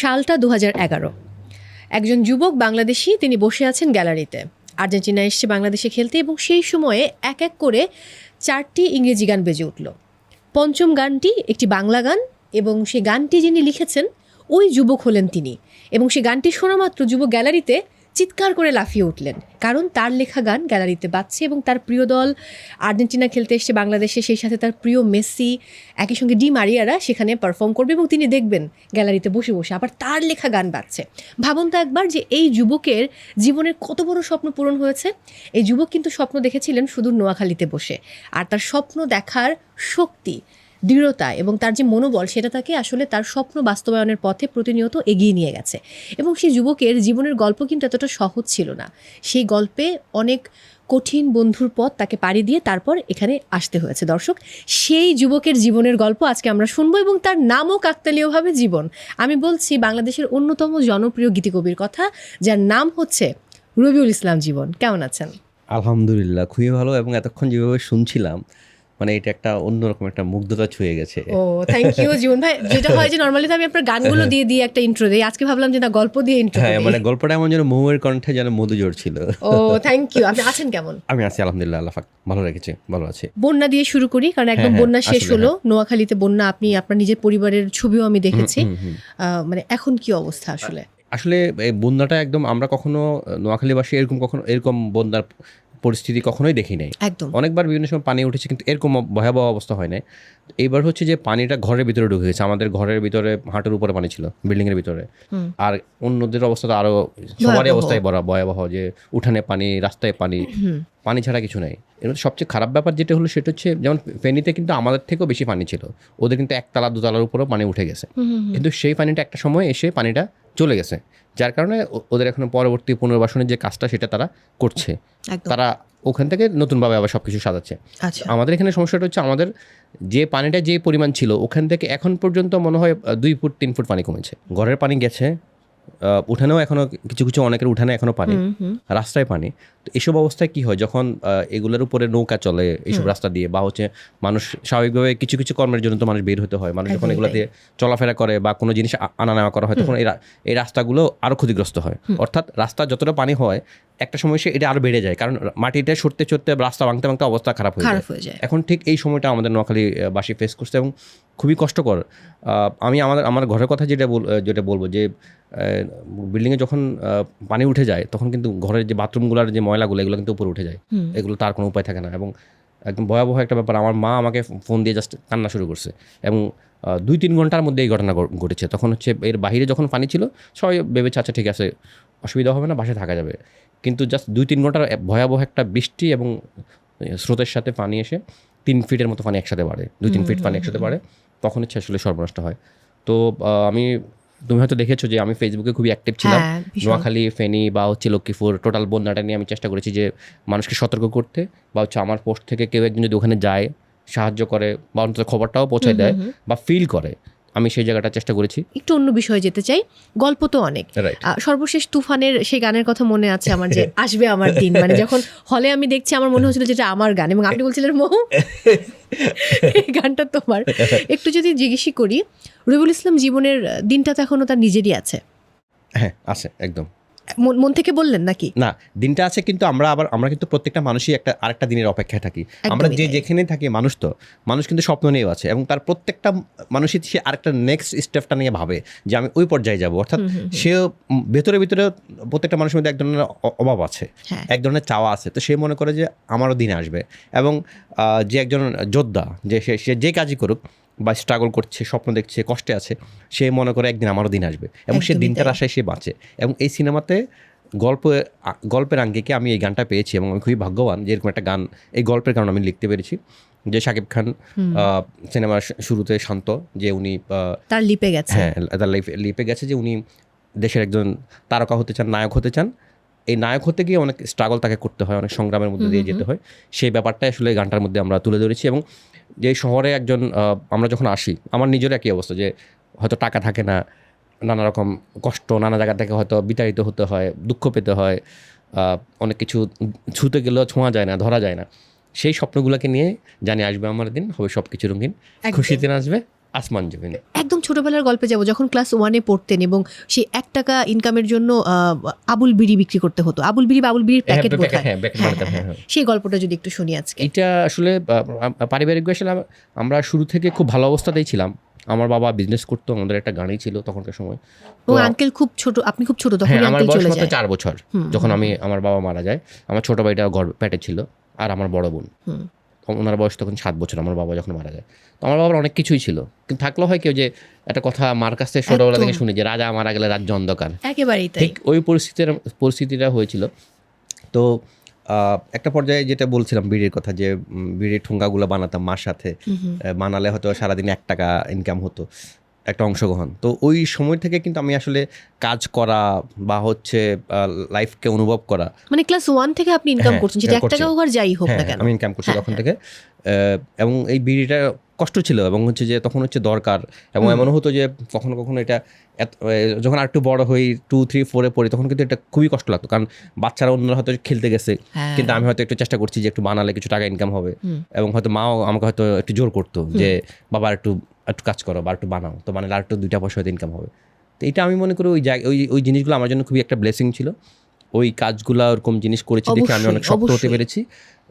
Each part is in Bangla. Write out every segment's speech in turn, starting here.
সালটা দু একজন যুবক বাংলাদেশি, তিনি বসে আছেন গ্যালারিতে। আর্জেন্টিনা এসছে বাংলাদেশে খেলতে এবং সেই সময়ে এক এক করে চারটি ইংরেজি গান বেজে উঠল। পঞ্চম গানটি একটি বাংলা গান এবং সেই গানটি যিনি লিখেছেন, ওই যুবক হলেন তিনি। এবং সেই গানটি শোনা মাত্র যুবক গ্যালারিতে চিৎকার করে লাফিয়ে উঠলেন। কারণ তার লেখা গান গ্যালারিতে বাজছে এবং তার প্রিয় দল আর্জেন্টিনা খেলতে এসছে বাংলাদেশে, সেই সাথে তার প্রিয় মেসি, একই সঙ্গে ডি মারিয়ারা সেখানে পারফর্ম করবে এবং তিনি দেখবেন গ্যালারিতে বসে বসে আবার তার লেখা গান বাজছে। ভাবুন তো একবার যে এই যুবকের জীবনের কত বড় স্বপ্ন পূরণ হয়েছে। এই যুবক কিন্তু স্বপ্ন দেখেছিলেন শুধু নোয়াখালীতে বসে। আর তার স্বপ্ন দেখার শক্তি দৃঢ়তা এবং তার যে মনোবল, সেটা তাকে আসলে তার স্বপ্ন বাস্তবায়নের পথে প্রতিনিয়ত এগিয়ে নিয়ে গেছে। এবং সেই যুবকের জীবনের গল্প কিন্তু এতটা সহজ ছিল না। সেই গল্পে অনেক কঠিন বন্ধুর পথ তাকে পাড়ি দিয়ে তারপর এখানে আসতে হয়েছে। দর্শক, সেই যুবকের জীবনের গল্প আজকে আমরা শুনব এবং তার নামও কাকতালীয়ভাবে জীবন। আমি বলছি, বাংলাদেশের অন্যতম জনপ্রিয় গীতিকবির কথা, যার নাম হচ্ছে রবিউল ইসলাম জীবন। কেমন আছেন? আলহামদুলিল্লাহ, খুবই ভালো এবং এতক্ষণ যেভাবে শুনছিলাম মানে এটা একটা অন্যরকম একটা মুগ্ধতা ছুঁয়ে গেছে। ও থ্যাংক ইউ জীবন ভাই যেটা হয় যে নর্মালি তো আমি আপনার গানগুলো দিয়ে দিয়ে একটা ইন্ট্রো দিই। আজকে ভাবলাম যে না গল্প দিয়ে ইন্ট্রো হ্যাঁ মানে গল্পটা এমন যেন মহুয়ের কণ্ঠে যেন মধু জোর ছিল। ও থ্যাংক ইউ আপনি আছেন কেমন? আমি আছি আলহামদুলিল্লাহ আল্লাহ পাক ভালো রেখেছে ভালো আছে। বন্যা দিয়ে শুরু করি কারণ একদম হ্যাঁ, বন্যা শেষ হলো। নোয়াখালীতে বন্যা আপনি আপনার নিজের পরিবারের ছবিও আমি দেখেছি। মানে এখন কি অবস্থা আসলে? আসলে এই বন্যাটা একদম আমরা কখনো নোয়াখালীবাসী এরকম কখনো এরকম বন্যার পরিস্থিতি কখনোই দেখি নাই। একদম। অনেকবার বিভিন্ন সময় পানি উঠেছে কিন্তু এরকম ভয়াবহ অবস্থা হয় নাই। এইবার হচ্ছে যে পানিটা ঘরের ভিতরে ঢুকে গেছে। আমাদের ঘরের ভিতরে হাঁটুর উপরে পানি ছিল বিল্ডিং এর ভিতরে। আর অন্যদের অবস্থা তো আরও সবারই অবস্থায় বড় ভয়াবহ যে উঠানে পানি রাস্তায় পানি। পানি ছাড়া কিছু নাই। এর মধ্যে সবচেয়ে খারাপ ব্যাপার যেটা হলো সেটা হচ্ছে যেমন ফেনীতে কিন্তু আমাদের থেকেও বেশি পানি ছিল। ওদের কিন্তু একতলা দুতলার উপরেও পানি উঠে গেছে। কিন্তু সেই পানিটা একটা সময় এসে পানিটা চলে গেছে। যার কারণে ওদের এখন পরবর্তী পুনর্বাসনের যে কাজটা সেটা তারা করছে। তারা ওখান থেকে নতুনভাবে আবার সব কিছু সাজাচ্ছে। আচ্ছা। আমাদের এখানে সমস্যাটা হচ্ছে আমাদের যে পানিটা যে পরিমাণ ছিল ওখান থেকে এখন পর্যন্ত মনে হয় দুই ফুট তিন ফুট পানি কমেছে। ঘরের পানি গেছে উঠানেও এখনও কিছু কিছু অনেকের উঠানে এখনও পানি। রাস্তায় পানি। তো এসব অবস্থায় কি হয়? যখন এগুলোর উপরে নৌকা চলে এইসব রাস্তা দিয়ে বা হচ্ছে মানুষ স্বাভাবিকভাবে কিছু কিছু কর্মের জন্য তো মানুষ বের হতে হয়। মানুষ যখন একদমই এগুলো তাই। দিয়ে চলাফেরা করে বা কোনো জিনিস আনা নেওয়া করা হয় তখন এই রাস্তাগুলো আরও ক্ষতিগ্রস্ত হয়। অর্থাৎ রাস্তা যতটা পানি হয় একটা সময় সে এটা আরও বেড়ে যায়। কারণ মাটিটা সরতে সরতে রাস্তা ভাঙতে ভাঙতে অবস্থা খারাপ হয়ে যায়। এখন ঠিক এই সময়টা আমাদের নোয়াখালী আহ, বাসী ফেস করছে এবং খুবই কষ্টকর। আমি আমাদের আমার ঘরের কথা যেটা বল যেটা বলব যে বিল্ডিংয়ে যখন পানি উঠে যায় তখন কিন্তু ঘরের যে বাথরুমগুলোর যে ময়লাগুলো এগুলো কিন্তু উপরে উঠে যায়। এগুলো তার কোনো উপায় থাকে না এবং একদম ভয়াবহ একটা ব্যাপার। আমার মা আমাকে ফোন দিয়ে জাস্ট কান্না শুরু করছে এবং দুই তিন ঘণ্টার মধ্যে এই ঘটনা ঘটেছে। তখন হচ্ছে এর বাইরে যখন পানি ছিল সবাই ভেবেছে আচ্ছা ঠিক আছে অসুবিধা হবে না বাসায় থাকা যাবে। কিন্তু জাস্ট দুই তিন ঘণ্টার ভয়াবহ একটা বৃষ্টি এবং স্রোতের সাথে পানি এসে তিন ফিটের মতো পানি একসাথে বাড়ে। দুই তিন ফিট পানি একসাথে বাড়ে। তখন হচ্ছে আসলে সর্বনষ্ট হয়। তো আমি তুমি হয়তো দেখেছ যে আমি ফেসবুকে খুবই অ্যাক্টিভ ছিলাম। হ্যাঁ, নোয়াখালী ফেনী বা হচ্ছে লক্ষ্মীপুর টোটাল বন্যাটা নিয়ে আমি চেষ্টা করেছি যে মানুষকে সতর্ক করতে বা হচ্ছে আমার পোস্ট থেকে কেউ একজন যদি ওখানে যায় সাহায্য করে বা অন্তত খবরটাও পৌঁছে দেয় বা ফিল করে আমি সেই জায়গাটা চেষ্টা করেছি। একটু অন্য বিষয়ে যেতে চাই। গল্প তো অনেক। সর্বশেষ তুফানের সেই গানের কথা মনে আছে আমার যে আসবে আমার দিন। মানে যখন হলে আমি দেখছি আমার মনে হচ্ছিল যেটা আমার গান। এবং আপনি বলছিলেন মহু গানটা তোমার। একটু যদি জিজ্ঞেসই করি রবিউল ইসলাম জীবনের দিনটা তো এখনও তার নিজেরই আছে। হ্যাঁ আছে একদম। মন মন থেকে বললেন নাকি? না দিনটা আছে কিন্তু আমরা আবার আমরা কিন্তু প্রত্যেকটা মানুষই একটা আরেকটা দিনের অপেক্ষায় থাকি। আমরা যে। যেখানে থাকি মানুষ তো মানুষ কিন্তু স্বপ্ন নিয়েও আছে এবং তার প্রত্যেকটা মানুষই সে আরেকটা নেক্সট স্টেপটা নিয়ে ভাবে যে আমি ওই পর্যায়ে যাব। অর্থাৎ সেও উম, ভেতরে ভিতরে প্রত্যেকটা মানুষের মধ্যে এক ধরনের অভাব আছে হ্যাঁ। এক ধরনের চাওয়া আছে। তো সে মনে করে যে আমারও দিন আসবে এবং যে একজন যোদ্ধা যে সে সে যে কাজই করুক বা স্ট্রাগল করছে স্বপ্ন দেখছে কষ্টে আছে সে মনে করে একদিন আমারও দিন আসবে এবং সে দিনটার আশায় সে বাঁচে এবং এই সিনেমাতে গল্প গল্পের আঙ্গিকে আমি এই গানটা পেয়েছি এবং আমি খুবই ভাগ্যবান যে এরকম একটা গান এই গল্পের কারণে আমি লিখতে পেরেছি যে শাকিব খান সিনেমার শুরুতে শান্ত যে উনি তার লিপে গেছে। হ্যাঁ তার লিপে গেছে যে উনি দেশের একজন তারকা হতে চান নায়ক হতে চান। এই নায়ক হতে গিয়ে অনেক স্ট্রাগল তাকে করতে হয় অনেক সংগ্রামের মধ্যে দিয়ে যেতে হয়। সেই ব্যাপারটা আসলে এই গানটার মধ্যে আমরা তুলে ধরেছি এবং যে শহরে একজন আমরা যখন আসি আমার নিজের একই অবস্থা যে হয়তো টাকা থাকে না নানা রকম কষ্ট নানা জায়গা থেকে হয়তো বিতাড়িত হতে হয় দুঃখ পেতে হয় অনেক কিছু ছুতে গেলেও ছোঁয়া যায় না ধরা যায় না। সেই স্বপ্নগুলোকে নিয়ে জানি আসবে আমার দিন হবে সব কিছু রঙিন। খুশিতে আসবে। আসমান জমিন। একদম ছোটবেলার গল্পে যাব যখন ক্লাস ওয়ানে পড়তেন এবং সেই এক টাকা ইনকামের জন্য আবুল বিড়ি বিক্রি করতে হতো। আবুল বিড়ি বা আবুল বিড়ির প্যাকেট হ্যাঁ, হ্যাঁ, হ্যাঁ, সেই গল্পটা যদি একটু শুনি আজকে। এটা আসলে পারিবারিক আসলে আমরা শুরু থেকে খুব ভালো অবস্থাতেই ছিলাম। আমার বাবা বিজনেস করতো আমাদের একটা গাড়ি ছিল তখনকার সময়। ও আঙ্কেল খুব ছোট আপনি খুব ছোট তখন আমার বয়স মাত্র চার বছর। যখন আমি আমার বাবা মারা যায় আমার ছোট ভাইটা ঘর প্যাটে ছিল আর আমার বড় বোন। ওনার বয়স তখন সাত বছর আমার বাবা যখন মারা যায়। তো আমার বাবার অনেক কিছুই ছিল। কিন্তু থাকলেও হয় কেউ যে একটা কথা মার কাছ থেকে ছোটবেলা থেকে। শুনি যে রাজা মারা গেলে রাজ্য অন্ধকার। একেবারেই ঠিক ওই পরিস্থিতির পরিস্থিতিটা হয়েছিল। তো একটা পর্যায়ে যেটা বলছিলাম বিড়ির কথা যে বিড়ির ঠুঙ্গাগুলো বানাতাম মার সাথে। বানালে হয়তো সারাদিন এক টাকা ইনকাম হতো। একটা অংশগ্রহণ। তো ওই সময় থেকে কিন্তু আমি আসলে কাজ করা বা হচ্ছে লাইফকে অনুভব করা। মানে ক্লাস ওয়ান থেকে আপনি ইনকাম হ্যাঁ, করছেন সেটা এক করছি। টাকা হোক আর যাই হোক না হ্যাঁ কেন। আমি ইনকাম করছি হ্যাঁ, তখন থেকে। এবং এই বিড়িটা কষ্ট ছিল এবং হচ্ছে যে তখন হচ্ছে দরকার। এবং। এমনও হতো যে কখনো কখনো এটা যখন আর একটু বড় হই টু থ্রি ফোরে পড়ি তখন কিন্তু এটা খুবই কষ্ট লাগতো। কারণ বাচ্চারা অন্যরা হয়তো খেলতে গেছে হ্যাঁ। কিন্তু আমি হয়তো একটু চেষ্টা করছি যে একটু বানালে কিছু টাকা ইনকাম হবে। এবং হয়তো মাও আমাকে হয়তো একটু জোর করতো যে বাবা আর একটু একটু কাজ করো বা একটু বানাও। তো বানালে আর একটু দুইটা পয়সা হয়তো ইনকাম হবে। তো এটা আমি মনে করি ওই জায়গা ওই ওই জিনিসগুলো আমার জন্য খুবই একটা ব্লেসিং ছিল। ওই কাজগুলো ওরকম জিনিস করেছি দেখে আমি অনেক শক্ত হতে পেরেছি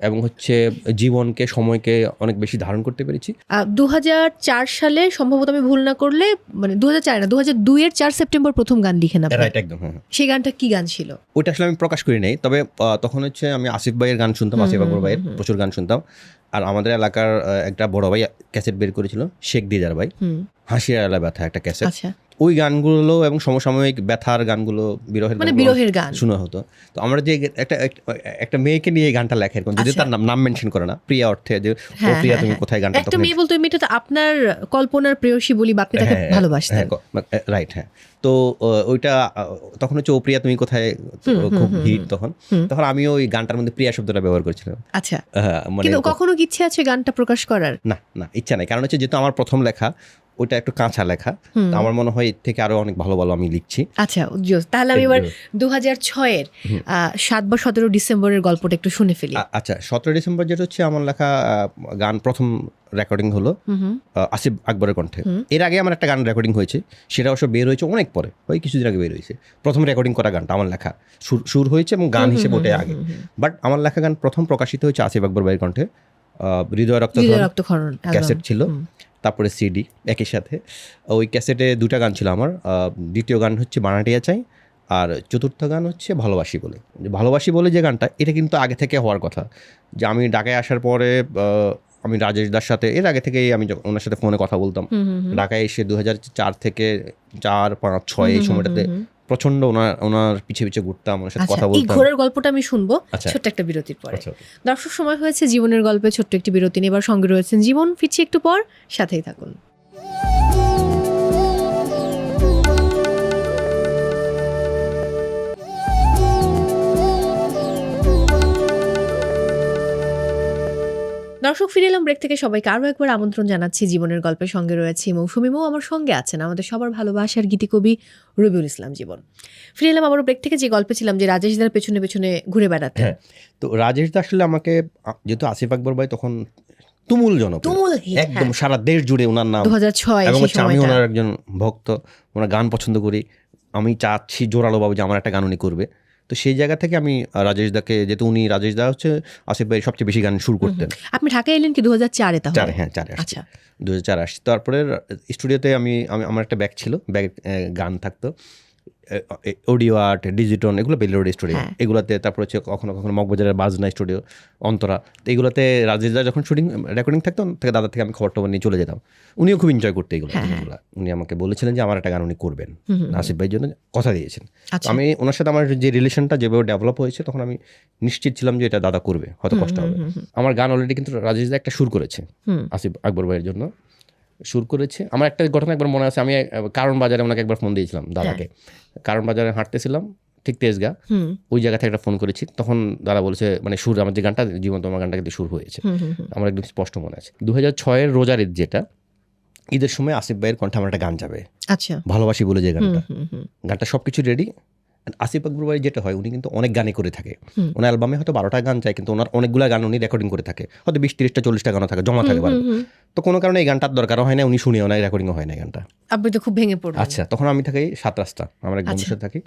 এবং হচ্ছে জীবনকে সময়কে অনেক বেশি ধারণ করতে পেরেছি। দু হাজার চার সালে সম্ভবত আমি ভুল না করলে মানে দু হাজার চার না দু হাজার দুইয়ের চার সেপ্টেম্বর প্রথম গান লিখেন আপনি। রাইট একদম হ্যাঁ সেই গানটা কি গান ছিল? ওইটা আসলে আমি প্রকাশ করি নাই তবে তখন হচ্ছে আমি আসিফ ভাইয়ের গান শুনতাম আসিফ আকবর ভাইয়ের। প্রচুর গান শুনতাম। আর আমাদের এলাকার একটা বড় ভাই ক্যাসেট বের করেছিল শেখ দিদার ভাই। হাসির আলা ব্যথা একটা ক্যাসেট। আচ্ছা। ওই গানগুলো এবং সমসাময়িক ব্যথার গানগুলো বিরহের মানে বিরহের গান। শোনা হতো। তো আমরা যে একটা একটা- মেয়েকে নিয়ে গানটা লেখা এরকম যদি আচ্ছা। তার নাম নাম মেনশন করে না প্রিয়া অর্থে যে ও হ্যাঁ, প্রিয়া হ্যাঁ, তুমি হ্যাঁ। কোথায় গানটা একটা মেয়ে বলতো মেয়েটা তো আপনার কল্পনার প্রেয়সী বলি বা আপনি তাকে ভালোবাসতেন। রাইট হ্যাঁ। তো ওইটা তখন হচ্ছে ও প্রিয়া তুমি কোথায়? খুব হিট তখন। তখন আমি ওই গানটার মধ্যে প্রিয়া শব্দটা ব্যবহার করেছিলাম। আচ্ছা। মানে কিন্তু কখনো কি ইচ্ছে আছে গানটা প্রকাশ করার? না না ইচ্ছা নাই। কারণ হচ্ছে যেহেতু আমার প্রথম লেখা ওইটা একটু কাঁচা লেখা। আমার মনে হয় এর থেকে আরও অনেক ভালো ভালো আমি লিখছি। আচ্ছা তাহলে আমি এবার দু হাজার ছয়ের সাত বা সতেরো ডিসেম্বরের গল্পটা একটু শুনে ফেলি। আচ্ছা সতেরো ডিসেম্বর যেটা হচ্ছে আমার লেখা গান প্রথম রেকর্ডিং হলো আসিফ আকবরের কণ্ঠে। এর আগে আমার একটা গান রেকর্ডিং হয়েছে সেটা অবশ্য বের হয়েছে অনেক পরে ওই কিছুদিন আগে বের হয়েছে। প্রথম রেকর্ডিং করা গানটা আমার লেখা। সুর সুর হয়েছে এবং গান হিসেবে ওটাই আগে। বাট আমার লেখা গান প্রথম প্রকাশিত হয়েছে আসিফ আকবর ভাইয়ের কণ্ঠে। হৃদয় রক্ত রক্তক্ষরণ ক্যাসেট ছিল। তারপরে সিডি একই সাথে। ওই ক্যাসেটে দুটা গান ছিল আমার। দ্বিতীয় গান হচ্ছে বানাটিয়া চাই আর চতুর্থ গান হচ্ছে ভালোবাসি বলে। ভালোবাসি বলে যে গানটা এটা কিন্তু আগে থেকে হওয়ার কথা। যে আমি ঢাকায় আসার পরে আমি রাজেশ দার সাথে এর আগে থেকেই আমি ওনার সাথে ফোনে কথা বলতাম। ঢাকায় এসে দু চার থেকে চার পাঁচ ছয় এই সময়টাতে। প্রচণ্ড ওনার ওনার পিছে পিছে ঘুরতাম ওনার সাথে কথা কথা এই বলতাম। ঘোরের গল্পটা আমি শুনব আচ্ছা। ছোট্ট একটা বিরতির পরে। আচ্ছা, দর্শক সময় হয়েছে জীবনের গল্পে ছোট্ট একটি বিরতি নিয়ে। এবার সঙ্গে রয়েছেন জীবন ফিরছি একটু পর সাথেই থাকুন। দর্শক ফিরে এলাম ব্রেক থেকে। সবাইকে আরও একবার আমন্ত্রণ জানাচ্ছি। জীবনের গল্পের সঙ্গে রয়েছে মৌসুমি মৌ। আমার সঙ্গে আছেন আমাদের সবার ভালোবাসার গীতিকবি রবিউল ইসলাম জীবন। ফিরে এলাম আবারও ব্রেক থেকে। যে গল্পে ছিলাম যে রাজেশ দার পেছনে পেছনে ঘুরে বেড়াতেন হ্যাঁ। তো রাজেশ দা আসলে আমাকে যেহেতু আসিফ আকবর ভাই তখন তুমুল জনপ্রিয়। তুমুল একদম সারা দেশ জুড়ে ওনার নাম। দু হাজার ছয় এবং আমি ওনার একজন ভক্ত ওনার গান পছন্দ করি। আমি চাচ্ছি জোরালোভাবে যে আমার একটা গান উনি করবে। তো সেই জায়গা থেকে আমি রাজেশ দাকে যেহেতু উনি রাজেশ দা হচ্ছে আসিফ ভাই সবচেয়ে বেশি গান শুরু করতেন। আপনি ঢাকায় এলেন কি দু হাজার চারে তাহলে? চারে হ্যাঁ চারে আচ্ছা। দু হাজার চার আসছি। তারপরে স্টুডিওতে আমি আমার একটা ব্যাগ ছিল। ব্যাগ গান থাকতো। অডিও আর্ট ডিজিটন এগুলো বেলোড স্টুডিও। হ্যাঁ। এগুলোতে তারপর হচ্ছে কখনো কখনো মগবাজারের বাজনা স্টুডিও অন্তরা। তো এগুলোতে রাজেশ দা যখন শুটিং রেকর্ডিং থাকতো থেকে দাদা থেকে আমি খবর টবর নিয়ে চলে যেতাম। উনিও খুব এনজয় করতে এগুলো হ্যাঁ, উনি আমাকে বলেছিলেন যে আমার একটা গান উনি করবেন। আসিফ ভাইয়ের জন্য কথা দিয়েছেন। আচ্ছা। আমি ওনার সাথে আমার যে রিলেশনটা যেভাবে ডেভেলপ হয়েছে তখন আমি নিশ্চিত ছিলাম যে এটা দাদা করবে। হয়তো কষ্ট হবে। আমার গান অলরেডি কিন্তু রাজেশ দা একটা সুর করেছে আসিফ আকবর ভাইয়ের জন্য। সুর করেছে। আমার একটা ঘটনা একবার মনে আছে আমি কারণ বাজারে ওনাকে একবার ফোন দিয়েছিলাম দাদাকে। কারণ বাজারে হাঁটতেছিলাম ঠিক তেজগা। ওই জায়গা থেকে একটা ফোন করেছি। তখন দাদা বলেছে মানে সুর আমার যে গানটা জীবন তোমার গানটা কিন্তু সুর হয়েছে। আমার একদম স্পষ্ট মনে আছে। দু হাজার ছয়ের রোজার ঈদ যেটা ঈদের সময় আসিফ ভাইয়ের কণ্ঠে আমার একটা গান যাবে। আচ্ছা। ভালোবাসি বলে যে গানটা। গানটা সব কিছু রেডি আসিফ আকবর ভাই যেটা হয় উনি কিন্তু অনেক গানই করে থাকে। ওনার অ্যালবামে হয়তো বারোটা গান চাই কিন্তু ওনার অনেকগুলো গান উনি রেকর্ডিং করে থাকে। হয়তো বিশ তিরিশটা চল্লিশটা গানও থাকে জমা থাকে। তো কোনো কারণে এই গানটার দরকারও হয় না উনি শুনেও না রেকর্ডিংও হয় না এই গানটা। আপনি তো খুব ভেঙে পড়ে আচ্ছা তখন আমি থাকি সাত রাস্তা। আমার এক বন্ধুর আচ্ছা। সাথে থাকি।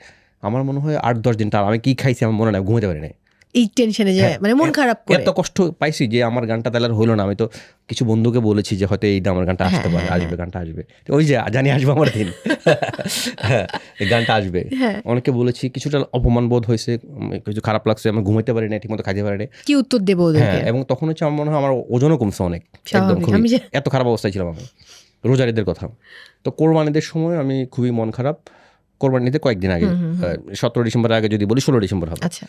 আমার মনে হয় আট দশ দিন তার আমি কী খাইছি আমার মনে নাই ঘুমাতে পারি নাই। এই টেনশনে যে মানে মন খারাপ করে। এত কষ্ট পাইছি যে আমার গানটা তাহলে হলো না। আমি তো কিছু বন্ধুকে বলেছি যে হয়তো এইটা আমার গানটা আসতে পারে আসবে গানটা আসবে। ওই যে জানি আসবে আমার দিন। হ্যাঁ এই গানটা আসবে। হ্যাঁ। অনেকে বলেছি কিছুটা অপমান বোধ হয়েছে কিছু খারাপ লাগছে আমি ঘুমাইতে পারি না ঠিকমতো খাইতে পারি না কি উত্তর দেবো হ্যাঁ এবং তখন হচ্ছে আমার মনে হয় আমার ওজনও কমছে অনেক একদম এত খারাপ অবস্থায় ছিলাম আমি। রোজারিদের কথা। তো কোরবানিদের সময় আমি খুবই মন খারাপ। কোরবানিতে কয়েকদিন আগে সতেরো ডিসেম্বর আগে যদি বলি ষোলো ডিসেম্বর হবে। আচ্ছা।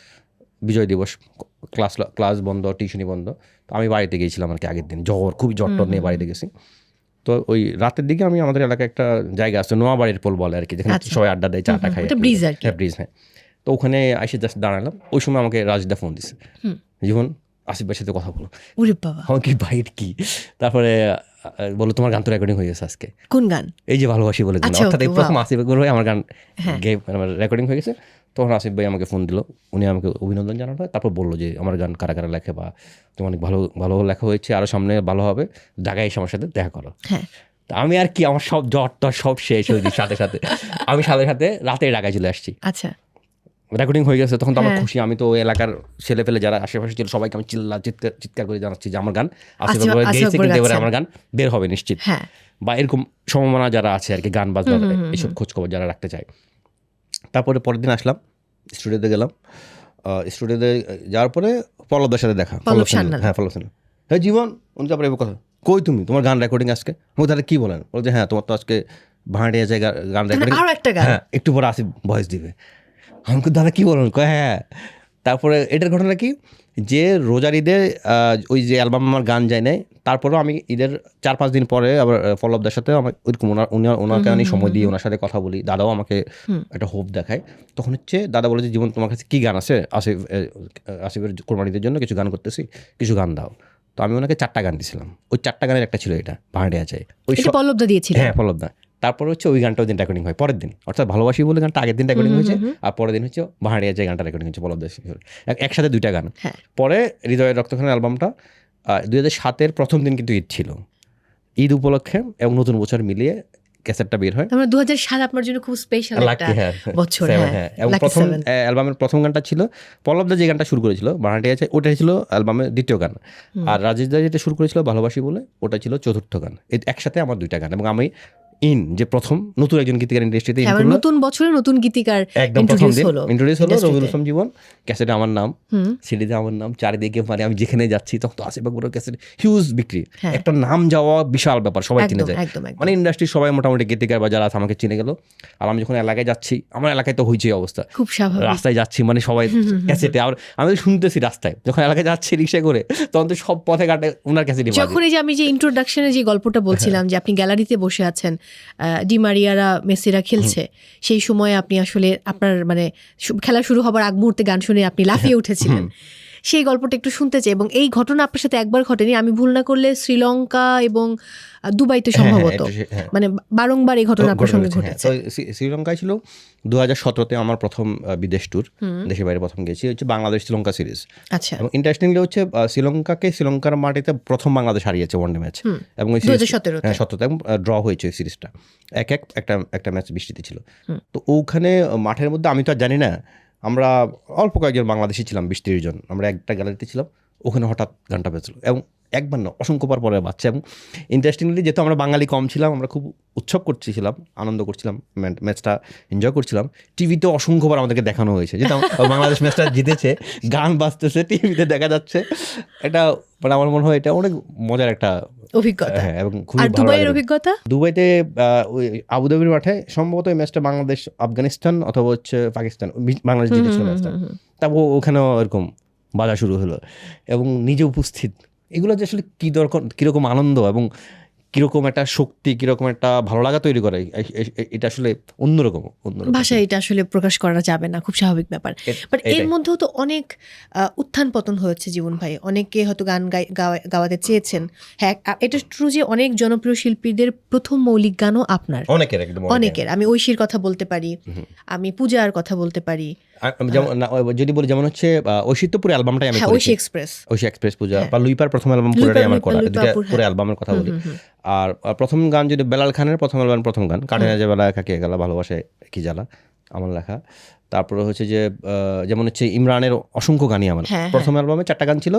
বিজয় দিবস ক্লাস ক্লাস বন্ধ টিউশনি বন্ধ। তো আমি বাড়িতে গিয়েছিলাম আর কি আগের দিন। জ্বর খুবই জ্বর টর নিয়ে বাড়িতে গেছি। তো ওই রাতের দিকে আমি আমাদের এলাকায় একটা জায়গা আছে নোয়াবাড়ির পোল বলে আর কি যেখানে আচ্ছা। সবাই আড্ডা দেয় চাটা খায় ওটা breeze আর কি। হ্যাঁ ব্রিজ হ্যাঁ। তো ওখানে এসে জাস্ট দাঁড়ালাম। ওই সময় আমাকে রাজদা ফোন দিছে। জীবন আসিফ ভাইয়ের সাথে কথা বলো। ওরে বাবা। আমার কি বাইট কি? তারপরে বলো তোমার গান তো রেকর্ডিং হয়ে গেছে আজকে। কোন গান? এই যে ভালোবাসি বলে গান আচ্ছা, অর্থাৎ এই প্রথম আসিফ ভাই আমার গান হ্যাঁ। আমার রেকর্ডিং হয়ে গেছে। তখন আসিফ ভাই আমাকে ফোন দিল। উনি আমাকে অভিনন্দন জানালো। তারপর বলল যে আমার গান কারা কারা লেখে বা তোমার অনেক ভালো ভালো লেখা হয়েছে আরও সামনে ভালো হবে ঢাকায় এসে আমার সাথে দেখা করো। হ্যাঁ। তা আমি আর কি আমার সব জ্বর টর সব শেষ হয়ে সাথে সাথে। আমি সাথে সাথে রাতে ঢাকায় চলে আসছি। আচ্ছা। রেকর্ডিং হয়ে গেছে তখন তো আমার হ্যাঁ। খুশি। আমি তো ওই এলাকার ছেলে পেলে যারা আশেপাশে ছিল সবাইকে আমি চিল্লা চিৎকার চিৎকার করে জানাচ্ছি যে আমার গান এবারে আমার গান বের হবে নিশ্চিত। হ্যাঁ। বা এরকম সম্ভাবনা যারা আছে আর কি গান বাজনা এইসব খোঁজ খবর যারা রাখতে চায়। তারপরে পরের দিন আসলাম স্টুডিওতে গেলাম। স্টুডিওতে যাওয়ার পরে পল্লবদের সাথে দেখা। পল্লব হ্যাঁ পল্লব সেন হ্যাঁ জীবন উনি তারপরে কথা কই তুমি? তোমার গান রেকর্ডিং আজকে? আমি তাহলে কী বলেন? বলছে হ্যাঁ তোমার তো আজকে ভাঁড়িয়ে যায় গান রেকর্ডিং একটা গান। হ্যাঁ একটু পরে আসি ভয়েস দিবে। আমাকে দাদা কী বলেন? কয় হ্যাঁ। তারপরে এটার ঘটনা কি? যে রোজার ঈদে ওই যে অ্যালবাম আমার গান যায় নাই তারপরেও আমি ঈদের চার পাঁচ দিন পরে আবার আহ, পল্লবদার সাথে আমার ওইরকম ওনার উনি- ওনাকে আমি সময় দিই ওনার সাথে কথা বলি। দাদাও আমাকে একটা হোপ দেখায়। তখন হচ্ছে দাদা বলে যে জীবন তোমার কাছে কী গান আছে? আসিফ আসিফের কোরবানিদের জন্য কিছু গান করতেছি কিছু গান দাও। তো আমি ওনাকে চারটা গান দিয়েছিলাম ওই চারটা গানের একটা ছিল এটা ভাঁড়ে আছে ওই পল্লবদা দিয়েছিল? হ্যাঁ পল্লবদা। তারপর হচ্ছে ওই গানটা ওই দিন রেকর্ডিং হয় পরের দিন। অর্থাৎ ভালোবাসি বলে গানটা আগের দিন রেকর্ডিং হয়েছে আর পরের দিন হচ্ছে বাহাড়িয়া যে গানটা রেকর্ডিং পল্লবদা এক- একসাথে দুইটা গান। হ্যাঁ। পরে হৃদয়ের রক্তখানের অ্যালবামটা দুই হাজার সাতের প্রথম দিন কিন্তু ঈদ ছিল। ঈদ উপলক্ষে এবং নতুন বছর মিলিয়ে ক্যাসেটটা বের হয়। মানে দু হাজার সাত আপনার জন্য খুব স্পেশাল একটা হ্যাঁ। বছর হ্যাঁ। হ্যাঁ। এবং প্রথম অ্যালবামের প্রথম গানটা ছিল পল্লবদা যে গানটা শুরু করেছিল বাহাটি আছে ওটাই ছিল অ্যালবামের দ্বিতীয় গান। আর রাজেশ দা যেটা শুরু করেছিল ভালোবাসি বলে ওটা ছিল চতুর্থ গান। একসাথে আমার দুইটা গান এবং আমি ইন যে প্রথম নতুন একজন গীতিকার ইন্ডাস্ট্রিতে ইন হ্যাঁ, মানে নতুন বছরে নতুন গীতিকার একদম প্রথম দিন ইন্ট্রোডিউস হলো। রবিউল ইসলাম জীবন ক্যাসেটে আমার নাম সিডিতে আমার নাম চারিদিকে মানে আমি যেখানে যাচ্ছি তখন তো আশেপাশ বড় ক্যাসেট হিউজ বিক্রি। হ্যাঁ। একটা নাম যাওয়া বিশাল ব্যাপার সবাই চিনে যায়। মানে ইন্ডাস্ট্রির সবাই মোটামুটি গীতিকার বা যারা আমাকে চিনে গেল। আর আমি যখন এলাকায় যাচ্ছি আমার এলাকায় তো হয়েছে অবস্থা। খুব স্বাভাবিক। রাস্তায় যাচ্ছি মানে সবাই ক্যাসেটে। আর আমি তো শুনতেছি রাস্তায় যখন এলাকায় যাচ্ছি রিক্সা করে তখন তো সব পথে ঘাটে ওনার ক্যাসেটই বাজে। যখন এই যে আমি যে ইন্ট্রোডাকশনে যে গল্পটা বলছিলাম যে আপনি গ্যালারিতে বসে আছেন আহ, ডি মারিয়ারা মেসিরা খেলছে। সেই সময় আপনি আসলে আপনার মানে খেলা শুরু হবার আগ মুহূর্তে গান শুনে আপনি লাফিয়ে উঠেছিলেন। সেই গল্পটা একটু শুনতে চাই এবং এই ঘটনা আপনার সাথে একবার ঘটেনি আমি ভুল না করলে শ্রীলঙ্কা এবং দুবাইতে হ্যাঁ, হ্যাঁ, সম্ভবত। হ্যাঁ। মানে বারংবার এই ঘটনা আপনার সঙ্গে ঘটেছে। শ্রীলঙ্কায় ছিল দু হাজার সতেরোতে আমার প্রথম বিদেশ ট্যুর দেশের বাইরে প্রথম গেছি হচ্ছে বাংলাদেশ শ্রীলঙ্কা সিরিজ আচ্ছা। এবং ইন্টারেস্টিংলি হচ্ছে শ্রীলঙ্কাকে শ্রীলঙ্কার মাটিতে প্রথম বাংলাদেশ হারিয়েছে ওয়ানডে ম্যাচ এবং সতেরোতে। ড্র হয়েছে ওই সিরিজটা এক এক একটা একটা ম্যাচ বৃষ্টিতে ছিল। তো ওখানে মাঠের মধ্যে আমি তো আর জানি না আমরা অল্প কয়েকজন বাংলাদেশি ছিলাম, বিশ তিরিশ জন। আমরা একটা গ্যালারিতে ছিলাম, ওখানে হঠাৎ গানটা বেজলো এবং একবার না অসংখ্যবার পরে বাচ্চা। এবং ইন্টারেস্টিংলি যেহেতু আমরা বাঙালি কম ছিলাম আমরা খুব উৎসব করছিলাম আনন্দ করছিলাম ম্যাচটা এনজয় করছিলাম। টিভিতে অসংখ্যবার আমাদেরকে দেখানো হয়েছে। যেটা বাংলাদেশ ম্যাচটা জিতেছে গান বাজতেছে টিভিতে দেখা যাচ্ছে। এটা মানে আমার মনে হয় এটা অনেক মজার একটা অভিজ্ঞতা। হ্যাঁ এবং খুবই দুবাইয়ের অভিজ্ঞতা? দুবাইতে ওই আবুধাবির মাঠে সম্ভবত এই ম্যাচটা বাংলাদেশ আফগানিস্তান অথবা হচ্ছে পাকিস্তান বাংলাদেশ জিতেছিল ম্যাচটা। তারপর ওখানেও এরকম বাজা শুরু হলো। এবং নিজে উপস্থিত এগুলো যে আসলে কী দরকার কীরকম আনন্দ এবং কীরকম একটা শক্তি কীরকম একটা ভালো লাগা তৈরি করে এটা আসলে অন্যরকম অন্যরকম। ভাষায় এটা আসলে প্রকাশ করা যাবে না খুব স্বাভাবিক ব্যাপার। বাট এর মধ্যেও তো অনেক উত্থান পতন হয়েছে জীবন ভাই। অনেকে হয়তো গান গাওয়াতে চেয়েছেন। হ্যাঁ এটা ট্রু যে অনেক জনপ্রিয় শিল্পীদের প্রথম মৌলিক গানও আপনার। অনেকের একদম অনেকের। আমি ঐশীর কথা বলতে পারি আমি পূজার কথা বলতে পারি যেমন যদি বলি যেমন হচ্ছে অ্যালবামটাই আমি হ্যাঁ ঐশী এক্সপ্রেস। ঐশী এক্সপ্রেস পূজা হ্যাঁ। বা লুইপার প্রথম অ্যালবাম পুরোটাই আমার করা। আপুর, পুরো হ্যাঁ। অ্যালবামের কথা বলি। আর প্রথম গান যদি বেলাল খানের প্রথম অ্যালবাম প্রথম গান যে বেলা একা কে গেলা ভালোবাসে কি জ্বালা আমার লেখা। তারপরে হচ্ছে যে যেমন হচ্ছে ইমরানের অসংখ্য গানই আমার। প্রথম অ্যালবামে চারটা গান ছিল।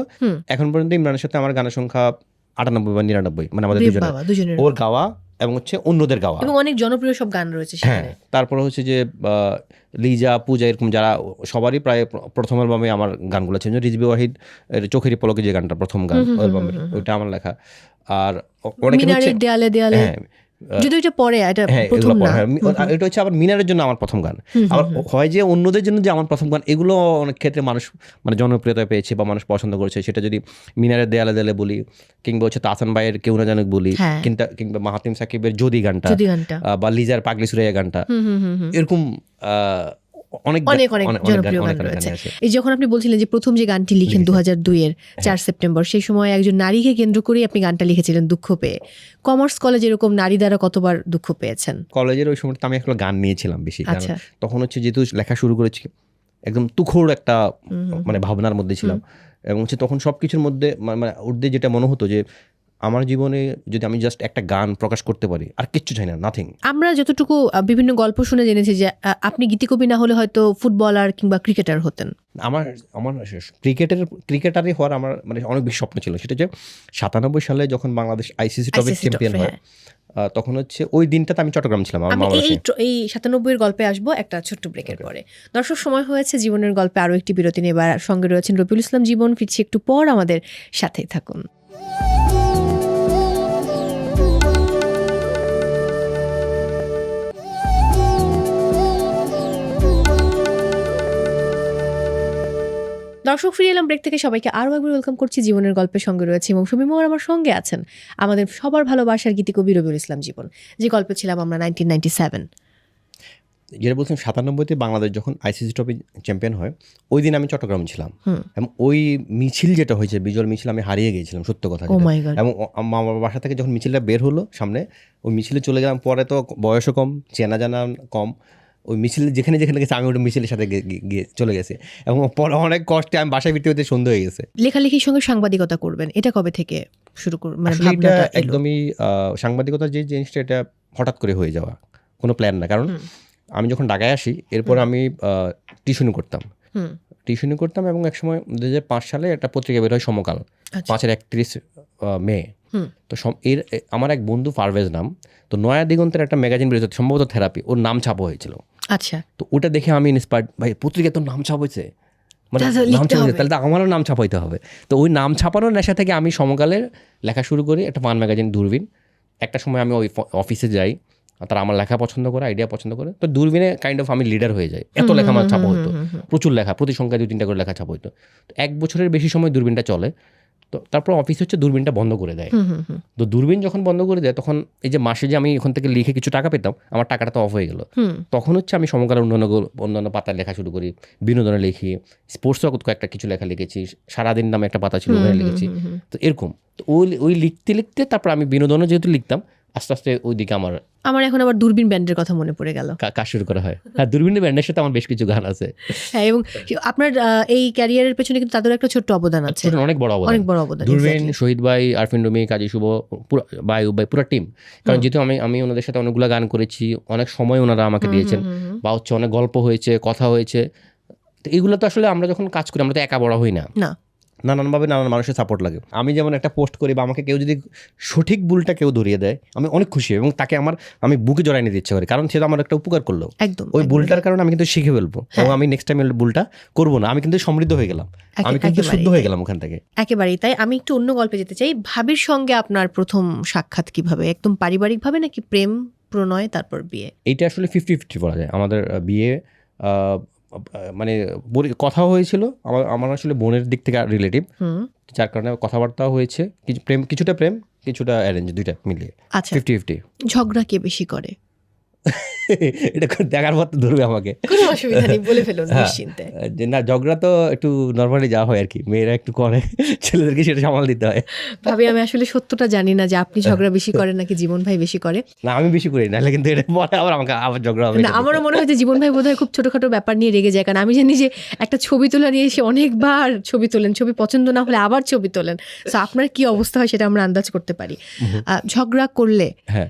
এখন পর্যন্ত ইমরানের সাথে আমার গানের সংখ্যা আটানব্বই বা নিরানব্বই মানে আমাদের দুজনের। ওর গাওয়া এবং হচ্ছে অন্যদের গাওয়া। এবং অনেক জনপ্রিয় সব গান রয়েছে হ্যাঁ তারপরে হচ্ছে যে আহ, লিজা পূজা এরকম যারা সবারই প্রায় প্রথম অ্যালবামে আমার গানগুলো ছিল রিজবি ওয়াহিদ এর চোখেরই পলকে যে গানটা প্রথম গান অ্যালবামের ওইটা আমার লেখা। আর অনেক দেয়ালে দেয়ালে। হ্যাঁ যদি ওইটা পরে এটা হ্যাঁ প্রথম না। হ্যাঁ, এটা হচ্ছে আবার মিনারের জন্য আমার প্রথম গান। আবার হয় যে অন্যদের জন্য যে আমার প্রথম গান এগুলো অনেক ক্ষেত্রে মানুষ মানে জনপ্রিয়তা পেয়েছে বা মানুষ পছন্দ করেছে। সেটা যদি মিনারের দেয়ালে দেয়ালে বলি কিংবা হচ্ছে তাসান ভাইয়ের কেউ না জানুক বলি হ্যাঁ। কিংবা কিংবা মাহাতিম সাকিবের যদি গানটা বা লিজার পাগলি সুরাইয়া গানটা এরকম আহ, অনেক অনেক অনেক জনপ্রিয় গান রয়েছে। এই যখন আপনি বলছিলেন যে প্রথম যে গানটি লিখেন দু হাজার দুইয়ের চার সেপ্টেম্বর সেই সময় একজন নারীকে কেন্দ্র করেই আপনি গানটা লিখেছিলেন দুঃখ পেয়ে। কমার্স কলেজ এরকম নারী দ্বারা কতবার দুঃখ পেয়েছেন? কলেজের ওই সময়টা আমি আসলে গান নিয়েছিলাম বেশি কারণ আচ্ছা। তখন হচ্ছে যেহেতু লেখা শুরু করেছি একদম তুখোড় একটা মানে ভাবনার মধ্যে ছিলাম। এবং হচ্ছে তখন সব কিছুর মধ্যে মানে উর্দে যেটা মনে হতো যে আমার জীবনে যদি আমি জাস্ট একটা গান প্রকাশ করতে পারি আর কিচ্ছু চাই না নাথিং আমরা যতটুকু বিভিন্ন গল্প শুনে জেনেছি যে আপনি গীতিকবি না হলে হয়তো ফুটবলার কিংবা ক্রিকেটার হতেন। আমার আমার ক্রিকেটের ক্রিকেটারই হওয়ার আমার মানে অনেক বেশি স্বপ্ন ছিল। সেটা যে সাতানব্বই সালে যখন বাংলাদেশ আইসিসি ট্রফি চ্যাম্পিয়ন হয় আহ, তখন হচ্ছে ওই দিনটাতে আমি চট্টগ্রাম ছিলাম আমার আমি এই এই সাতানব্বইয়ের গল্পে আসব একটা ছোট্ট ব্রেকের পরে। দর্শক সময় হয়েছে জীবনের গল্পে আরও একটি বিরতি নেবার সঙ্গে রয়েছেন রবিউল ইসলাম। জীবন ফিরছি একটু পর আমাদের সাথেই থাকুন। দর্শক ফিরে এলাম ব্রেক থেকে। সবাইকে আরও একবার ওয়েলকাম করছি। জীবনের গল্পের সঙ্গে রয়েছে এবং সুমি মোহর আমার সঙ্গে আছেন আমাদের সবার ভালোবাসার গীতিকবি রবিউল ইসলাম জীবন। যে গল্পে ছিলাম আমরা নাইনটিন নাইনটি সেভেন যেটা বলছিলাম সাতানব্বইতে বাংলাদেশ যখন আইসিসি ট্রফি চ্যাম্পিয়ন হয় ওই দিন আমি চট্টগ্রাম ছিলাম। এবং ওই মিছিল যেটা হয়েছে বিজল মিছিল আমি হারিয়ে গিয়েছিলাম সত্য কথা গড এবং ও- আমার বাসা থেকে যখন মিছিলটা বের হলো সামনে ওই মিছিলে চলে গেলাম। পরে তো বয়সও কম চেনা জানা কম। ওই মিছিল যেখানে যেখানে গেছে আমি ওটা মিছিলের সাথে গিয়ে চলে গেছে। এবং পরে অনেক কষ্টে আমি বাসায় ফিরতে ফিরতে সন্ধ্যা হয়ে গেছে। লেখালেখির সঙ্গে সাংবাদিকতা করবেন এটা কবে থেকে শুরু করুন মানে এটা ভাবনাটা একদমই আহ, সাংবাদিকতার যে জিনিসটা এটা হঠাৎ করে হয়ে যাওয়া। কোনো প্ল্যান না। কারণ আমি যখন ঢাকায় আসি এরপর আমি টিউশনি করতাম। টিউশনি করতাম এবং একসময় দু হাজার পাঁচ সালে একটা পত্রিকা বের হয় সমকাল। আচ্ছা। পাঁচের একত্রিশ মে। তো এর আমার এক বন্ধু পারভেজ নাম। তো নয়া দিগন্তের একটা ম্যাগাজিন বেরিয়েছে সম্ভবত থেরাপি। ওর নাম ছাপা হয়েছিল। আচ্ছা। তো ওটা দেখে আমি ইন্সপায়ার্ড ভাই পত্রিকা তো নাম ছাপ হয়েছে মানে নাম ছাপাইছে তাহলে তো আমারও নাম ছাপাইতে হবে। তো ওই নাম ছাপানোর নেশা থেকে আমি সমকালের লেখা শুরু করি একটা ফান ম্যাগাজিন দূরবীন। একটা সময় আমি ওই অফিসে যাই আর তারা আমার লেখা পছন্দ করে আইডিয়া পছন্দ করে। তো দূরবীনে কাইন্ড অফ আমি লিডার হয়ে যাই। এত লেখা আমার ছাপা হতো প্রচুর লেখা প্রতি সংখ্যায় দু তিনটা করে লেখা ছাপা হতো তো এক বছরের বেশি সময় দূরবীনটা চলে। তো তারপর অফিস হচ্ছে দূরবীনটা বন্ধ করে দেয়। তো দূরবীন যখন বন্ধ করে দেয় তখন এই যে মাসে যে আমি ওখান থেকে লিখে কিছু টাকা পেতাম আমার টাকাটা তো অফ হয়ে গেল। তখন হচ্ছে আমি সমকাল অন্যান্য অন্যান্য পাতায় লেখা শুরু করি বিনোদনে লিখি স্পোর্টসও কয়েকটা কিছু লেখা লিখেছি সারাদিন নামে একটা পাতা ছিল ওখানে লিখেছি। তো এরকম। তো ওই ওই লিখতে লিখতে তারপর আমি বিনোদনও যেহেতু লিখতাম আস্তে আস্তে ওই দিকে আমার আমার এখন আবার দূরবীন ব্যান্ডের কথা মনে পড়ে গেল। কাজ শুরু করা হয়। হ্যাঁ দূরবীন ব্যান্ডের সাথে আমার বেশ কিছু গান আছে। হ্যাঁ এবং আপনার এই ক্যারিয়ারের পেছনে কিন্তু তাদের একটা ছোট্ট অবদান আছে। অনেক বড় অবদান। অনেক বড় অবদান দূরবীন শহীদ ভাই আরফিন রুমি কাজী শুভ পুরো বায়ু ভাই পুরো টিম কারণ যেহেতু আমি আমি ওনাদের সাথে অনেকগুলো গান করেছি অনেক সময় ওনারা আমাকে দিয়েছেন। বা হচ্ছে অনেক গল্প হয়েছে কথা হয়েছে। তো এগুলো তো আসলে আমরা যখন কাজ করি আমরা তো একা বড় হই না। না। নানানভাবে নানান মানুষের সাপোর্ট লাগে। আমি যেমন একটা পোস্ট করি বা আমাকে কেউ যদি সঠিক ভুলটা কেউ ধরিয়ে দেয় আমি অনেক খুশি হই এবং তাকে আমার আমি বুকে জড়াই নিতে ইচ্ছে করি। কারণ সে তো আমার একটা উপকার করল। একদম ওই। ভুলটার কারণে আমি কিন্তু শিখে ফেলব হ্যাঁ। এবং আমি নেক্সট টাইম ভুলটা করব না। আমি কিন্তু সমৃদ্ধ হয়ে গেলাম। আমি কিন্তু শুদ্ধ হয়ে গেলাম ওখান থেকে। একেবারেই তাই। আমি একটু অন্য গল্পে যেতে চাই। ভাবির সঙ্গে আপনার প্রথম সাক্ষাৎ কীভাবে? একদম পারিবারিকভাবে নাকি প্রেম প্রণয় তারপর বিয়ে? এইটা আসলে ফিফটি ফিফটি বলা যায়। আমাদের বিয়ে মানে কথা কথাও হয়েছিল আমার আমার আসলে বোনের দিক থেকে রিলেটিভ যার কারণে কথাবার্তাও হয়েছে কিছু প্রেম কিছুটা প্রেম কিছুটা অ্যারেঞ্জ দুইটা মিলিয়ে। আচ্ছা। ফিফটি ফিফটি ঝগড়া কে বেশি করে? এটা দেখার মতো ধরবে আমাকে। কোনো অসুবিধা নেই বলে ফেলুন হ্যাঁ। নিশ্চিন্তে। যে না ঝগড়া তো একটু নর্মালি যাওয়া হয় আর কি মেয়েরা একটু করে ছেলেদেরকে সেটা সামাল দিতে হয়। ভাবি আমি আসলে সত্যটা জানি না যে আপনি ঝগড়া বেশি করেন নাকি জীবন ভাই বেশি করে। না আমি বেশি করি নাহলে কিন্তু এটা পরে আবার আমাকে আবার ঝগড়া হবে। না আমারও মনে হয় যে জীবন ভাই বোধহয় খুব ছোটখাটো ব্যাপার নিয়ে রেগে যায়। কারণ আমি জানি যে একটা ছবি তোলা নিয়ে এসে অনেকবার ছবি তোলেন ছবি পছন্দ না হলে আবার ছবি তোলেন। তো আপনার কি অবস্থা হয় সেটা আমরা আন্দাজ করতে পারি। ঝগড়া করলে হ্যাঁ।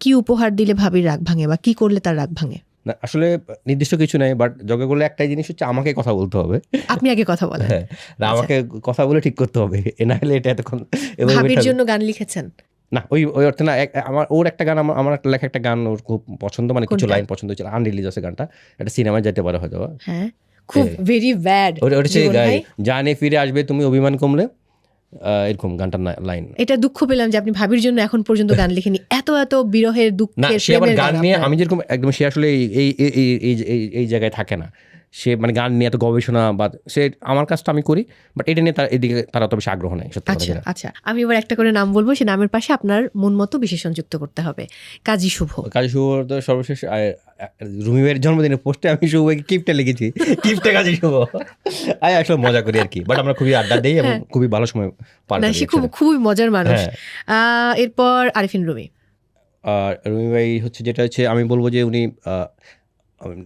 কি উপহার দিলে ভাবির রাগ ভাঙে বা কি করলে তার রাগ ভাঙে? না আসলে নির্দিষ্ট কিছু নাই বাট ঝগড়া করলে একটাই জিনিস হচ্ছে আমাকে কথা বলতে হবে। আপনি আগে কথা বলেন। হ্যাঁ আমাকে কথা বলে ঠিক করতে হবে। এ না হলে এটা এতক্ষণ ভাবির জন্য গান লিখেছেন? না ওই ওই অর্থে না আমার ওর একটা গান আমার আমার একটা লেখা একটা গান ওর খুব পছন্দ মানে কিছু? লাইন পছন্দ হয়েছিল আনরিলিজ আছে গানটা। এটা সিনেমায় যেতে পারে হয়তো। হ্যাঁ খুব ভেরি ব্যাড ওটা হচ্ছে জানে ফিরে আসবে তুমি অভিমান কমলে। এরকম গানটার লাইন এটা দুঃখ পেলাম যে আপনি ভাবির জন্য এখন পর্যন্ত গান লিখেনি এত এত বিরহের না দুঃখের সে আবার গান নিয়ে আমি যেরকম একদম সে আসলে এই- এই এই জায়গায় থাকে না। সে মানে গান নিয়ে এত গবেষণা বা সে আমার কাজটা আমি করি বাট এটা নিয়ে তার এদিকে তার অত বেশি আগ্রহ নেই আচ্ছা আচ্ছা। আমি এবার একটা করে নাম বলব সে নামের পাশে আপনার মন মতো বিশেষণ যুক্ত করতে হবে। কাজী শুভ। কাজী শুভ তো সর্বশেষ আহ, জন্মদিনের পোস্টে আমি শুভ ভাইকে কিপটা লিখেছি। কিপটা কাজী শুভ। আমি আসলে মজা করি আর কি বাট আমরা খুবই আড্ডা দিই এবং খুবই ভালো সময় পার না সে খুব খুবই মজার মানুষ। হ্যাঁ। এরপর আরিফিন রুমি। আর রুমি ভাই হচ্ছে যেটা হচ্ছে আমি বলব যে উনি আহ,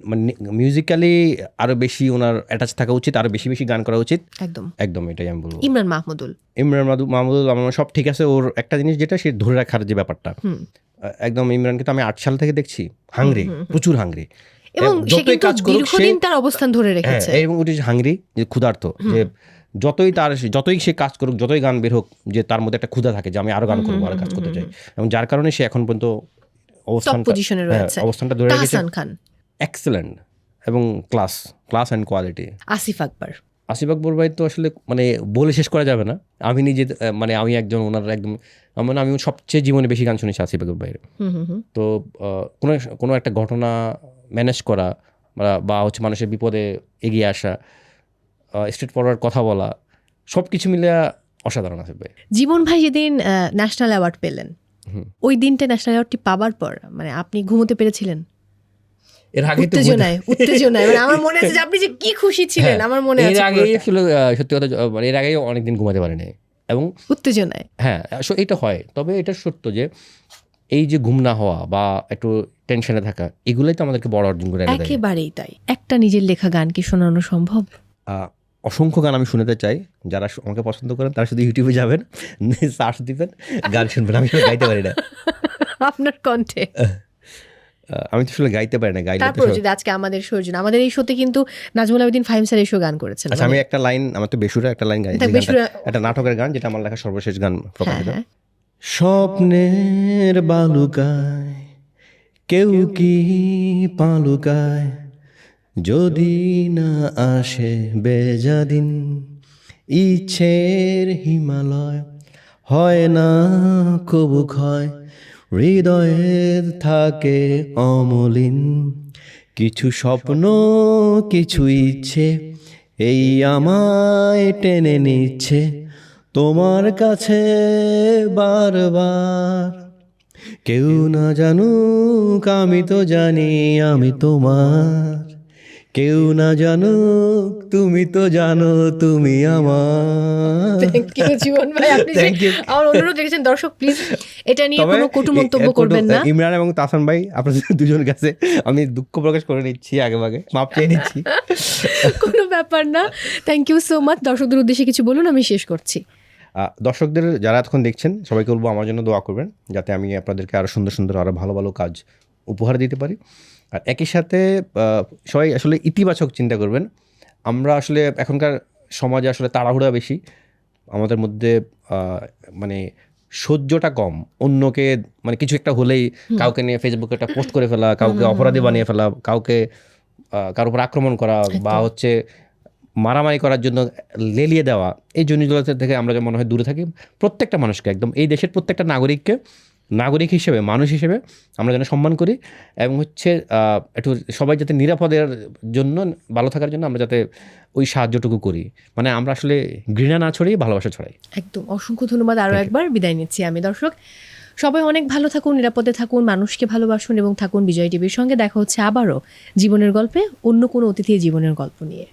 মানে মিউজিক্যালি আরও বেশি ওনার অ্যাটাচ থাকা উচিত আরও বেশি বেশি গান করা উচিত। একদম। একদম এটাই আমি বলব। ইমরান মাহমুদুল। ইমরান মাহমুদুল আমার সব ঠিক আছে ওর একটা জিনিস যেটা সে ধরে রাখার যে ব্যাপারটা। একদম ইমরানকে তো আমি আট সাল থেকে দেখছি হাংরি প্রচুর হাংরি এবং সে যতই কিন্তু দীর্ঘদিন তার অবস্থান ধরে হ্যাঁ রেখেছে। এবং ওটি হাংরি যে ক্ষুধার্ত যে যতই তার যতই সে কাজ করুক যতই গান বের হোক যে তার মধ্যে একটা ক্ষুধা থাকে যে আমি আরও গান করব আরও কাজ করতে চাই। এবং যার কারণে সে এখন পর্যন্ত অবস্থানটা পজিশনে হ্যাঁ, রয়েছে অবস্থানটা ধরে রেখেছে। খান। এক্সেলেন্ট এবং class class and quality Asif Akbar. Asif Akbar ভাই তো আসলে মানে বলে শেষ করা যাবে না। আমি নিজে মানে আমি একজন ওনার একদম মানে আমি সবচেয়ে জীবনে বেশি গান শুনেছি আসিফ আকবর ভাইয়ের। তো কোনো কোনো একটা ঘটনা ম্যানেজ করা বা- বা হচ্ছে মানুষের বিপদে এগিয়ে আসা স্ট্রেট ফরওয়ার্ড কথা বলা সব কিছু মিলে অসাধারণ আসিফ ভাই। জীবন ভাই যেদিন ন্যাশনাল অ্যাওয়ার্ড পেলেন ওই দিনটা ন্যাশনাল অ্যাওয়ার্ডটি পাবার পর মানে আপনি ঘুমোতে পেরেছিলেন? এর আগে তো উত্তেজনায় উত্তেজনায়। মানে আমার মনে আছে যে আপনি যে কি খুশি ছিলেন আমার মনে এর আগে আহ, সত্যি কথা মানে এর আগেই অনেকদিন ঘুমাতে পারিনি। এবং উত্তেজনায়। হ্যাঁ এটা হয়। তবে এটা সত্য যে এই যে ঘুম না হওয়া বা একটু টেনশনে থাকা এগুলোই তো আমাদেরকে বড় অর্জন করে একেবারেই তাই। একটা নিজের লেখা গান কি শোনানো সম্ভব? অসংখ্য গান আমি শুনতে চাই। যারা আমাকে পছন্দ করেন তারা শুধু ইউটিউবে যাবেন সার্চ দিবেন গান শুনবেন। আমি গাইতে পারি না। আপনার কণ্ঠে। আমি তো আসলে গাইতে পারি না গাইলে তো তারপর যদি আজকে আমাদের সৌজন আমাদের এই শোতে কিন্তু নাজমুল আবেদিন ফাইম স্যার এসেও গান করেছেন। আচ্ছা আমি একটা লাইন আমার তো বেসুরা একটা লাইন গাই একটা নাটকের গান যেটা আমার লেখা সর্বশেষ গান হ্যাঁ প্রকাশিত। হ্যাঁ। স্বপ্নের বালুকায় কেউ কি পালুকায় যদি না আসে বেজাদিন ইচ্ছের হিমালয় হয় না কবু ক্ষয় হৃদয়ের থাকে অমলিন। কিছু স্বপ্ন, কিছু ইচ্ছে, এই আমায় টেনে নিচ্ছে। তোমার কাছে বারবার। কেউ না জানুক, আমি তো জানি আমি তোমার। কেউ না জানো তুমি তো জানো তুমি আমার। জীবন ভাই। আপনি যে আমার অনুরোধ রেখেছেন দর্শক প্লিজ এটা নিয়ে কোনো কটু মন্তব্য করবেন না। ইমরান এবং তাসান ভাই আপনাদের দুজন কাছে আমি দুঃখ প্রকাশ করে নিচ্ছি আগে ভাগে মাপ চেয়ে নিচ্ছি। কোনো ব্যাপার না। থ্যাংক ইউ সো মাচ দর্শকদের উদ্দেশ্যে কিছু বলুন আমি শেষ করছি। দর্শকদের যারা এতক্ষণ দেখছেন সবাইকে বলব আমার জন্য দোয়া করবেন যাতে আমি আপনাদেরকে আরও সুন্দর সুন্দর আরও ভালো ভালো কাজ উপহার দিতে পারি। আর একই সাথে সবাই আসলে ইতিবাচক চিন্তা করবেন। আমরা আসলে এখনকার সমাজে আসলে তাড়াহুড়া বেশি। আমাদের মধ্যে মানে সহ্যটা কম। অন্যকে মানে কিছু একটা হলেই কাউকে নিয়ে ফেসবুকে একটা পোস্ট করে ফেলা কাউকে অপরাধী বানিয়ে ফেলা কাউকে কারোর উপর আক্রমণ করা বা হচ্ছে মারামারি করার জন্য লেলিয়ে দেওয়া এই জিনিসগুলো থেকে আমরা মনে হয় দূরে থাকি প্রত্যেকটা মানুষকে একদম এই দেশের প্রত্যেকটা নাগরিককে নাগরিক হিসেবে মানুষ হিসেবে আমরা যেন সম্মান করি এবং হচ্ছে একটু সবাই যাতে নিরাপদের জন্য ভালো থাকার জন্য আমরা যাতে ওই সাহায্যটুকু করি। মানে আমরা আসলে ঘৃণা না ছড়িয়ে ভালোবাসা ছড়াই। একদম। অসংখ্য ধন্যবাদ। আরও একবার বিদায় নিচ্ছি আমি দর্শক। সবাই অনেক ভালো থাকুন নিরাপদে থাকুন মানুষকে ভালোবাসুন এবং থাকুন বিজয় টিভির সঙ্গে। দেখা হচ্ছে আবারও জীবনের গল্পে অন্য কোনো অতিথি জীবনের গল্প নিয়ে।